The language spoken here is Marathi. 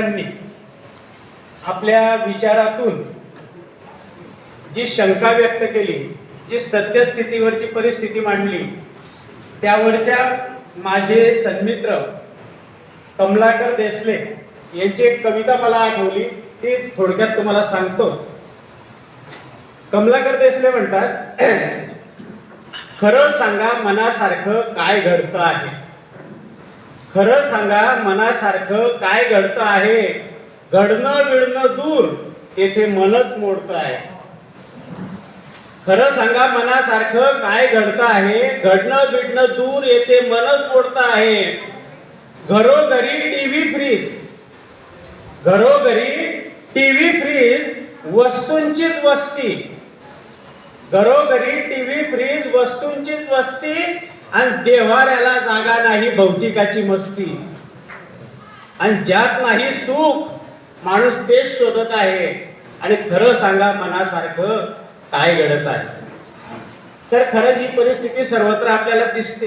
सरांनी आपल्या विचारातून जी शंका व्यक्त केली जी सत्यस्थितीवरची परिस्थिती मांडली त्यावरच्या माझे सन्मित्र कमलाकर देसले यांची एक कविता मला आठवली ती थोडक्यात तुम्हाला सांगतो. कमलाकर देसले म्हणतात खरं सांगा मनासारखं काय घडतं आहे? खरं सांगा मनासारखं काय घडतं आहे? घडणं बिडणं दूर येथे मनच मोडतं आहे. खरं सांगा मनासारखं काय घडतं आहे? घडणं बिडणं दूर येथे मनच मोडतं आहे. घरोघरी टीव्ही फ्रीज घरोघरी टीव्ही फ्रीज वस्तूंचीच वस्ती. घरोघरी टीव्ही फ्रीज वस्तूंचीच वस्ती आणि देवाऱ्याला जागा नाही भौतिकाची मस्ती. आणि ज्यात नाही सुख माणूस तेच शोधत आहे. आणि खरं सांगा मनासारखं काय घडत आहे? सर खरंच ही परिस्थिती सर्वत्र आपल्याला दिसते.